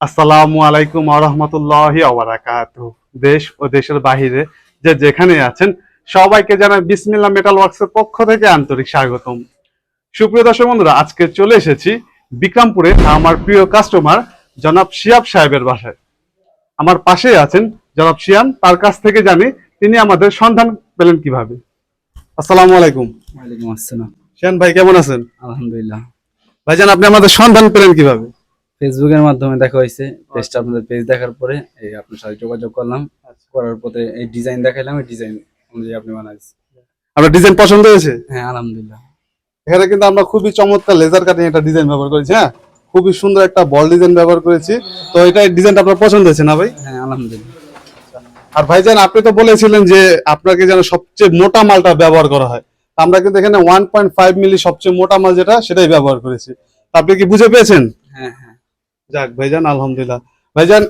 আসসালামু আলাইকুম আরহামতুল্লাহি আবরাকাত দেশ ও দেশের বাহিরে যে যেখানে আছেন সবাইকে জানাই বিসমিল্লাহ মেটাল ওয়ার্কসের পক্ষ থেকে আন্তরিক স্বাগতম। সুপ্রিয় দর্শক বন্ধুরা আজকে চলে এসেছি বিক্রমপুরে আমার প্রিয় কাস্টমার জনাব শিয়াব সাহেবের বাসায়। আমার পাশে আছেন জনাব শিয়াম তার কাছ থেকে জানি তিনি আমাদের সন্ধান পেলেন কীভাবে। আসসালামু আলাইকুম। ওয়ালাইকুম আসসালাম। শিয়ান ভাই কেমন আছেন? আলহামদুলিল্লাহ। ভাইজান আপনি আমাদের সন্ধান পেলেন কীভাবে? ফেসবুকের মাধ্যমে দেখা হয়েছে। পেজটা আপনাদের পেজ দেখার পরে এই আপনার সাথে যোগাযোগ করলাম। করার পরে এই ডিজাইন দেখাইলাম এই ডিজাইন অনুযায়ী আপনি বানাইছেন। আপনার ডিজাইন পছন্দ হয়েছে? হ্যাঁ আলহামদুলিল্লাহ। এখানে কিন্তু আমরা খুবই চমৎকার লেজার কাটিং একটা ডিজাইন ব্যবহার করেছি হ্যাঁ? খুবই সুন্দর একটা বল ডিজাইন ব্যবহার করেছি। তো এটা ডিজাইনটা আপনার পছন্দ হয়েছে না ভাই? হ্যাঁ আলহামদুলিল্লাহ। আর ভাইজান আপনি তো বলেছিলেন যে আপনাকে যেন সবচেয়ে মোটা মালটা ব্যবহার করা হয়। আমরা কিন্তু এখানে ওয়ান পয়েন্ট ফাইভ মিলি সবচেয়ে মোটা মাল যেটা সেটাই ব্যবহার করেছি। আপনি কি বুঝে পেয়েছেন? হ্যাঁ হ্যাঁ। যাক ভাইজান আলহামদুলিল্লাহ। ভাইজান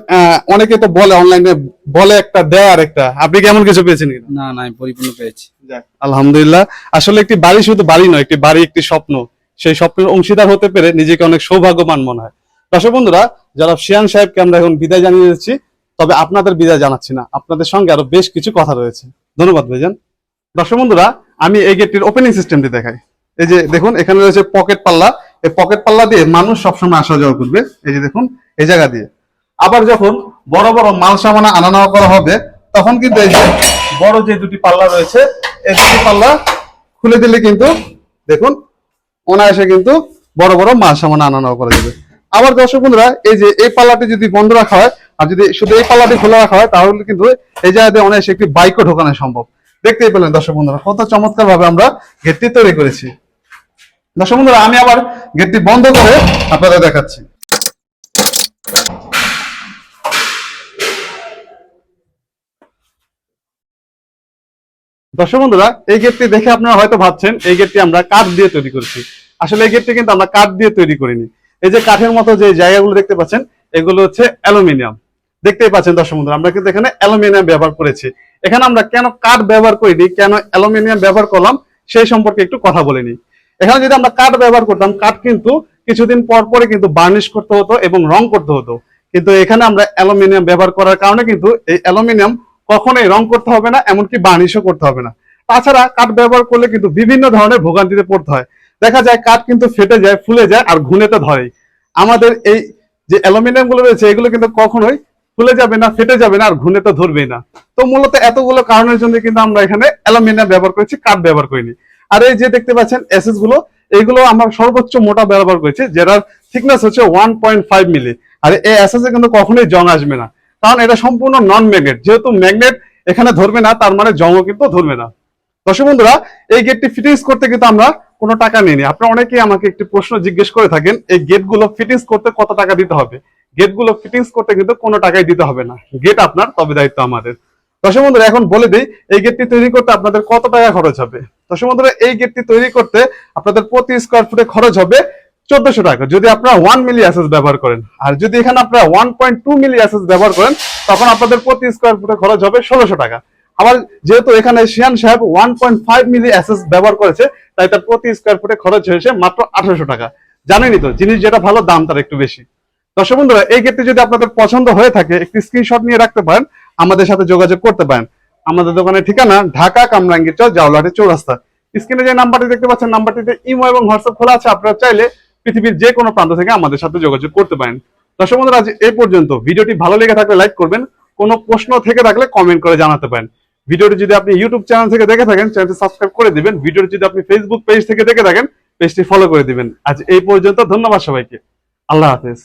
অনেকে তো বলে অনলাইনে বলে একটা দেয় আর একটা। আপনি কেমন কিছু পেয়েছেন না না আমি পরিপূর্ণ পেয়েছি। যাক, আলহামদুলিল্লাহ। আসলে একটি বাড়ি শুধু বাড়ি নয় একটি বাড়ি একটি স্বপ্ন। সেই স্বপ্নের অংশীদার হতে পেরে নিজেকে অনেক সৌভাগ্যবান মনে হয়। দর্শক বন্ধুরা যারা শিয়ান সাহেবকে আমরা এখন বিদায় জানিয়ে দিচ্ছি তবে আপনাদের বিদায় জানাচ্ছি না আপনাদের সঙ্গে আরও বেশ কিছু কথা রয়েছে। ধন্যবাদ ভাইজান। দর্শক বন্ধুরা আমি এই গেটটির ওপেনিং সিস্টেমটি দেখাই। এই যে দেখুন এখানে রয়েছে পকেট পাল্লা এই পকেট পাল্লা দিয়ে মানুষ সবসময় আসা যাওয়া করবে। এই যে দেখুন, এই জায়গা দিয়ে। আবার যখন বড় বড় মাল সামানা আনা নেওয়া করা হবে, তখন কিন্তু এই যে বড় যে দুটি পাল্লা রয়েছে, এই দুটি পাল্লা খুলে দিলে কিন্তু দেখুন, অনায়াসে কিন্তু বড় বড় মাল সামানা আনা নেওয়া করা যাবে। আবার দর্শক বন্ধুরা, এই যে এই পাল্লাটি যদি বন্ধ রাখা হয়, আর যদি শুধু এই পাল্লাটি খোলা রাখা হয়, তাহলে কিন্তু এই জায়গাতে অনায়াসে একটি বাইকও ঢোকানো সম্ভব। দেখতেই পেলেন দর্শক বন্ধুরা, কত চমৎকার ভাবে আমরা গেটটি তৈরি করেছি। দর্শক বন্ধুরা, আমি আবার গেটটি বন্ধ করে আপনাদের দেখাচ্ছি। দর্শক বন্ধুরা, এই গেটটি দেখে আপনারা হয়তো ভাবছেন, এই গেটটি আমরা কাঠ দিয়ে তৈরি করেছি। আসলে এই গেটটি কিন্তু আমরা কাঠ দিয়ে তৈরি করিনি। এই যে কাঠের মতো যে জায়গাগুলো দেখতে পাচ্ছেন, এগুলো হচ্ছে অ্যালুমিনিয়াম। দেখতেই পাচ্ছেন দর্শক বন্ধুরা, আমরা কিন্তু এখানে অ্যালুমিনিয়াম ব্যবহার করেছি। এখানে আমরা কেন কাঠ ব্যবহার করিনি, কেন অ্যালুমিনিয়াম ব্যবহার করলাম, সেই সম্পর্কে একটু কথা বলে নিই। এখানে যদি আমরা কাঠ ব্যবহার করতাম কাঠ কিন্তু কিছুদিন পর পরে কিন্তু বার্নিশ করতে হতো এবং রং করতে হতো। কিন্তু এখানে আমরা অ্যালুমিনিয়াম ব্যবহার করার কারণে কিন্তু এই অ্যালুমিনিয়াম কখনোই রং করতে হবে না, এমনকি বার্নিশও করতে হবে না। তাছাড়া কাঠ ব্যবহার করলে কিন্তু বিভিন্ন ধরনের ভোগান্তিতে পড়তে হয়। দেখা যায় কাঠ কিন্তু ফেটে যায়, ফুলে যায় আর ঘুনেতে ধরে। আমাদের এই যে অ্যালুমিনিয়ামগুলো রয়েছে, এগুলো কিন্তু কখনোই ফুলে যাবে না, ফেটে যাবে না আর ঘুনে তো ধরবেই না। তো মূলত এতগুলো কারণের জন্য কিন্তু আমরা এখানে অ্যালুমিনিয়াম ব্যবহার করেছি কাঠ ব্যবহার করিনি। আর এই যে দেখতে পাচ্ছেন এসএসগুলো, এইগুলো আমরা সর্বোচ্চ মোটা ব্যবহার করেছি, যেটার থিকনেস হচ্ছে ওয়ান পয়েন্ট ফাইভ মিলি আর এই এসএস এ কিন্তু কখনোই জং আসবে না। কারণ এটা সম্পূর্ণ নন ম্যাগনেট যেহেতু ম্যাগনেট এখানে ধরবে না, তার মানে জংও কিন্তু ধরবে না। দর্শক বন্ধুরা, এই গেটটি ফিটিংস করতে কিন্তু আমরা কোনো টাকা নিইনি। আপনারা অনেকেই আমাকে একটি প্রশ্ন জিজ্ঞেস করে থাকেন, এই গেটগুলো ফিটিংস করতে কত টাকা দিতে হবে? গেটগুলো ফিটিংস করতে কিন্তু কোনো টাকাই দিতে হবে না। গেট আপনার, তবে দায়িত্ব আমাদের। দর্শক বন্ধুরা, এখন বলে দিই, এই গেটটি তৈরি করতে আপনাদের কত টাকা খরচ হবে? দর্শক এই গেটটি তৈরি করতে আপনাদের প্রতি স্কোয়ার ফুটে খরচ হবে চোদ্দশো টাকা। যদি আপনারা ওয়ান মিলি অ্যাসেস ব্যবহার করেন, আর যদি এখানে আপনারা one point two milli SS ব্যবহার করেন, তখন আপনাদের প্রতি স্কোয়ার ফুটে খরচ হবে ষোলোশো টাকা। আবার যেহেতু এখানে শিয়ান সাহেব one point five milli SS ব্যবহার করেছে, তাই তার প্রতি স্কোয়ার ফুটে খরচ হয়েছে মাত্র আঠারোশো টাকা। জানেনই তো, জিনিস যেটা ভালো, দাম তার একটু বেশি। দর্শক বন্ধুরা এই গেটটি যদি আপনাদের পছন্দ হয়ে থাকে, একটি স্ক্রিনশট নিয়ে রাখতে পারেন, আমাদের সাথে যোগাযোগ করতে পারেন। আমাদের দোকানের ঠিকানা ঢাকা কামরাঙ্গীর চর জাওলাটে চৌরাস্তা। স্ক্রিনে যে নাম্বারটি দেখতে পাচ্ছেন, নাম্বারটিতে ইমো এবং হোয়াটসঅ্যাপ খোলা আছে, আপনারা চাইলে পৃথিবীর যে কোনো প্রান্ত থেকে আমাদের সাথে যোগাযোগ করতে পারেন। দর্শক বন্ধুরা, আজ এই পর্যন্ত। ভিডিওটি ভালো লেগে থাকলে লাইক করবেন, কোনো প্রশ্ন থেকে থাকলে কমেন্ট করে জানাতে পারেন। ভিডিওটি যদি আপনি ইউটিউব চ্যানেল থেকে দেখে থাকেন চ্যানেলটি সাবস্ক্রাইব করে দিবেন। ভিডিওটি যদি আপনি ফেসবুক পেজ থেকে দেখে থাকেন পেজটি ফলো করে দিবেন। আজ এই পর্যন্ত, ধন্যবাদ সবাইকে। আল্লাহ হাফেজ।